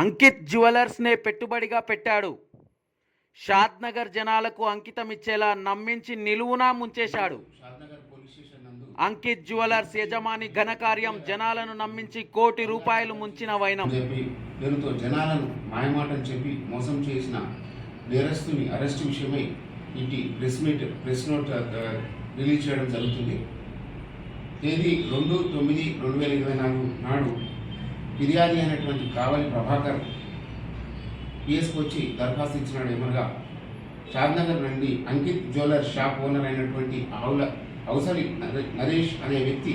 అంకిత్ జ్యువెలర్స్నే పెట్టుబడిగా పెట్టాడు. షాద్నగర్ జనాలకు అంకితం ఇచ్చేలా నమ్మించి నిలువునా ముంచేశాడు. అంకిత్ జ్యువెలర్స్ యజమాని ఘనకార్యం జనాలను నమ్మించి కోటి రూపాయలు ముంచిన వైనం. పేరుతో జనాలను మాయమాటని చెప్పి మోసం చేసిన నేరస్తుని అరెస్ట్ విషయమై ఇటీ press meet press note release చేయడం జరుగుతుంది. తేదీ రెండు తొమ్మిది రెండు వేల ఇరవై నాలుగు నాడు ఫిర్యాది అయినటువంటి కావలి ప్రభాకర్ పిఎస్కి వచ్చి దరఖాస్తు ఇచ్చినాడు ఏమనగా షాద్నగర్ నుండి అంకిత్ జ్యువెలర్ షాప్ ఓనర్ అయినటువంటి ఆవుల అవసరి నరేష్ అనే వ్యక్తి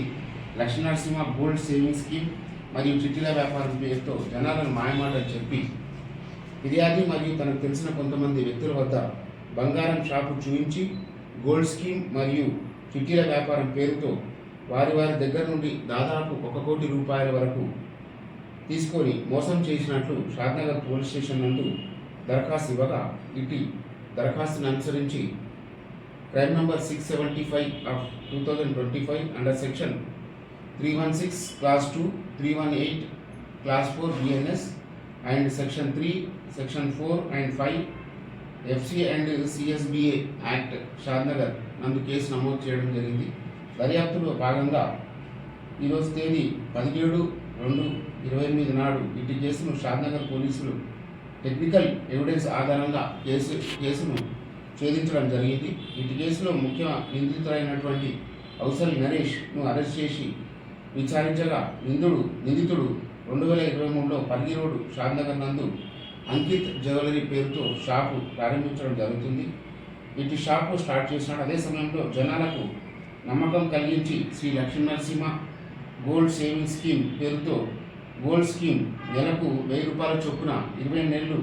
లక్ష్మీనరసింహ గోల్డ్ సేవింగ్ స్కీమ్ మరియు చిట్టిల వ్యాపారం పేరుతో జనాలను మాయమాటలు చెప్పి ఫిర్యాది మరియు తనకు తెలిసిన కొంతమంది వ్యక్తుల వద్ద బంగారం షాపు చూపించి గోల్డ్ స్కీమ్ మరియు చిట్టీల వ్యాపారం పేరుతో వారి వారి దగ్గర నుండి దాదాపు ఒక కోటి రూపాయల వరకు తీసుకొని మోసం చేసినట్లు షాద్నగర్ పోలీస్ స్టేషన్ నందు దరఖాస్తు ఇవ్వగా ఇటీ దరఖాస్తును అనుసరించి crime number six seventy five of two thousand twenty five under section three one six class two three one eight class four BNS and section three section four and five FC and CSBA act Shadnagar నందు case నమోదు చేయడం జరిగింది. దర్యాప్తులో భాగంగా ఈరోజు తేదీ పదిహేడు రెండు ఇరవై ఎనిమిది నాడు ఇటు కేసును షాద్నగర్ పోలీసులు టెక్నికల్ ఎవిడెన్స్ ఆధారంగా కేసు కేసును ఛేదించడం జరిగింది. ఇటు కేసులో ముఖ్య నిందితుడైనటువంటి అవసరి నరేష్ను అరెస్ట్ చేసి విచారించగా నిందుడు నిందితుడు రెండు వేల ఇరవై మూడులో పల్లి రోడ్డు షాద్నగర్ నందు అంకిత్ జ్యువెలరీ పేరుతో షాపు ప్రారంభించడం జరుగుతుంది. ఇటు షాపు స్టార్ట్ చేసినాడు. అదే సమయంలో జనాలకు నమ్మకం కలిగించి Sri Lakshmi Narasimha gold saving scheme పేరుతో గోల్డ్ స్కీమ్ నెలకు వెయ్యి రూపాయల చొప్పున ఇరవై నెలలు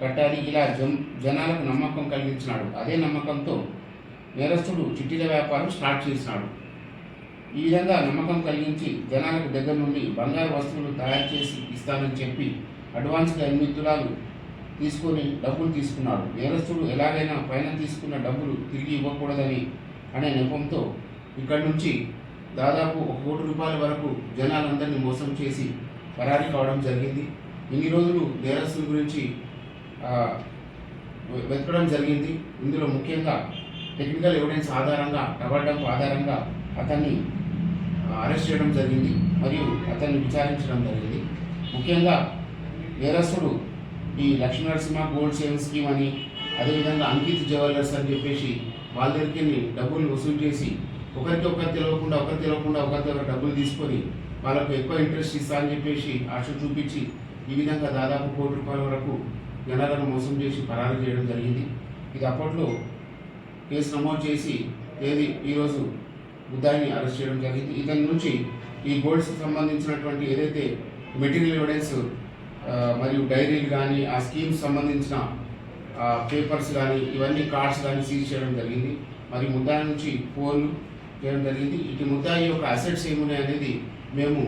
కట్టాలి. ఇలా జన్ జనాలకు నమ్మకం కలిగించినాడు. అదే నమ్మకంతో నేరస్తుడు చిట్టీల వ్యాపారం స్టార్ట్ చేసినాడు. ఈ విధంగా నమ్మకం కలిగించి జనాలకు దగ్గర నుండి బంగారు వస్తువులు తయారు చేసి ఇస్తానని చెప్పి అడ్వాన్స్గా ఎనిమిది తులాలు తీసుకొని డబ్బులు తీసుకున్నాడు. నేరస్తుడు ఎలాగైనా పైన తీసుకున్న డబ్బులు తిరిగి ఇవ్వకూడదని అనే నెపంతో ఇక్కడి నుంచి దాదాపు ఒక కోటి రూపాయల వరకు జనాలందరినీ మోసం చేసి పరారీ కావడం జరిగింది. ఇన్ని రోజులు నేరస్తుల గురించి వెతకడం జరిగింది. ఇందులో ముఖ్యంగా టెక్నికల్ ఎవిడెన్స్ ఆధారంగా డబల్ డంప్ ఆధారంగా అతన్ని అరెస్ట్ చేయడం జరిగింది మరియు అతన్ని విచారించడం జరిగింది. ముఖ్యంగా నేరస్తుడు ఈ Lakshmi Narasimha gold saving scheme అని అదేవిధంగా అంకిత్ జ్యువెలర్స్ అని చెప్పేసి వాళ్ళ దగ్గరికి డబ్బులు వసూలు చేసి ఒకరికి ఒకరు తెలియకుండా ఒకరు తెలియకుండా ఒకరి దగ్గర డబ్బులు తీసుకొని వాళ్ళకు ఎక్కువ ఇంట్రెస్ట్ ఇస్తా అని చెప్పేసి ఆశ చూపించి ఈ విధంగా దాదాపు కోటి రూపాయల వరకు జనాలను మోసం చేసి పరారు చేయడం జరిగింది. ఇది అప్పట్లో కేసు నమోదు చేసి తేదీ ఈరోజు బుద్ధాన్ని అరెస్ట్ చేయడం జరిగింది. ఇతని నుంచి ఈ గోల్డ్స్కి సంబంధించినటువంటి ఏదైతే మెటీరియల్ ఎవిడెన్స్ మరియు డైరీలు కానీ ఆ స్కీమ్స్ సంబంధించిన పేపర్స్ కానీ ఇవన్నీ కార్డ్స్ కానీ సీజ్ చేయడం జరిగింది. మరి ముద్దాయి నుంచి ఫోన్లు చేయడం జరిగింది? ఇటు ముద్దాయి యొక్క అసెట్స్ ఏమున్నాయి అనేది మేము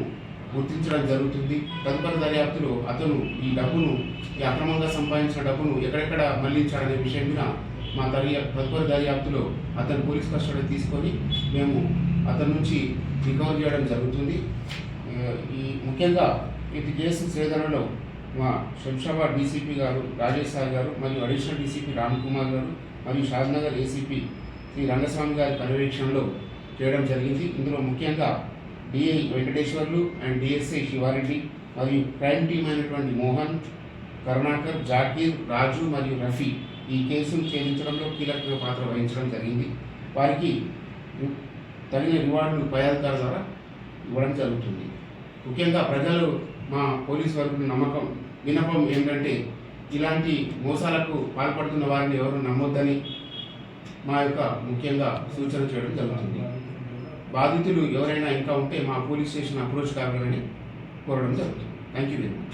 గుర్తించడం జరుగుతుంది. తదుపరి దర్యాప్తులో అతను ఈ డబ్బును ఈ అక్రమంగా సంపాదించిన డబ్బును ఎక్కడెక్కడ మళ్ళించాడనే విషయం మీద మా దర్యా తదుపరి దర్యాప్తులో అతను పోలీస్ కస్టడీ తీసుకొని మేము అతని నుంచి రికవర్ చేయడం జరుగుతుంది. ఈ ముఖ్యంగా ఇది కేసు సేదనలో మా శంషాబాద్ డీసీపీ గారు రాజేష్ సార్ గారు మరియు అడిషనల్ డీసీపీ రామ్ కుమార్ గారు మరియు షాద్నగర్ ఏసీపీ శ్రీ రంగస్వామి గారి పర్యవేక్షణలో చేయడం జరిగింది. ఇందులో ముఖ్యంగా DI Venkateswarlu and DSI Shiva Reddy మరియు క్రైమ్ టీం అయినటువంటి మోహన్ కరుణాకర్ జాకీర్ రాజు మరియు రఫీ ఈ కేసును ఛేదించడంలో కీలక పాత్ర వహించడం జరిగింది. వారికి తగిన రివార్డులు పై అధికారుల ద్వారా ఇవ్వడం జరుగుతుంది. ముఖ్యంగా ప్రజలు మా పోలీస్ వర్గం నమ్మకం వినపం ఏంటంటే ఇలాంటి మోసాలకు పాల్పడుతున్న వారిని ఎవరు నమ్మొద్దని మా యొక్క ముఖ్యంగా సూచన చేయడం జరుగుతుంది. బాధితులు ఎవరైనా ఇంకా ఉంటే మా పోలీస్ స్టేషన్ అప్రోచ్ కావాలని కోరడం జరుగుతుంది. Thank you very much